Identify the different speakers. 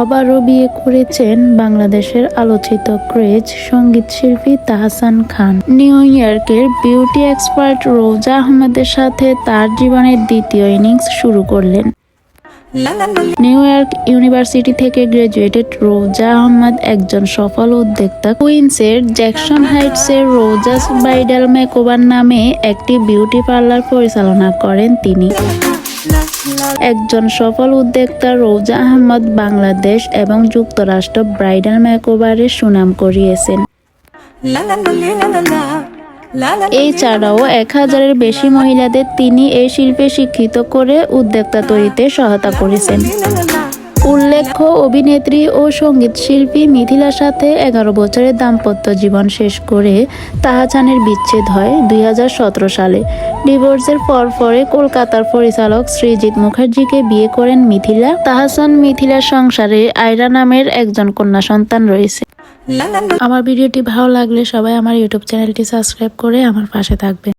Speaker 1: আবারও বিয়ে করেছেন বাংলাদেশের আলোচিত ক্রেজ সংগীত শিল্পী তাহসান খান। নিউ ইয়র্কের বিউটি এক্সপার্ট রোজা আহমেদের সাথে তার জীবনের দ্বিতীয় ইনিংস শুরু করলেন। নিউ ইয়র্ক ইউনিভার্সিটি থেকে গ্রাজুয়েটেড রোজা আহমদ একজন সফল উদ্যোক্তা। কুইন্সের জ্যাকসন হাইটসের রোজাস ব্রাইডাল মেকওভার নামে একটি বিউটি পার্লার পরিচালনা করেন তিনি। একজন সফল উদ্যোক্তা রোজা আহমদ বাংলাদেশ এবং যুক্তরাষ্ট্র ব্রাইডাল মেকওভারের সুনাম করিয়েছেন। এই ছাড়াও এক হাজারের বেশি মহিলাদের তিনি এই শিল্পে শিক্ষিত করে উদ্যোক্তা তৈরিতে সহায়তা করেছেন। উল্লেখ্য অভিনেত্রী ও সংগীত শিল্পী মিথিলার সাথে এগারো বছরের দাম্পত্য জীবন শেষ করে তাহাজানের বিচ্ছেদ হয় দুই হাজার সতেরো সালে। ডিভোর্সের পর পরে কলকাতার পরিচালক শ্রীজিৎ মুখার্জিকে বিয়ে করেন মিথিলা। তাহাসান মিথিলার সংসারে আয়রা নামের একজন কন্যা সন্তান রয়েছে। আমার ভিডিওটি ভালো লাগলে সবাই আমার ইউটিউব চ্যানেলটি সাবস্ক্রাইব করে আমার পাশে থাকবেন।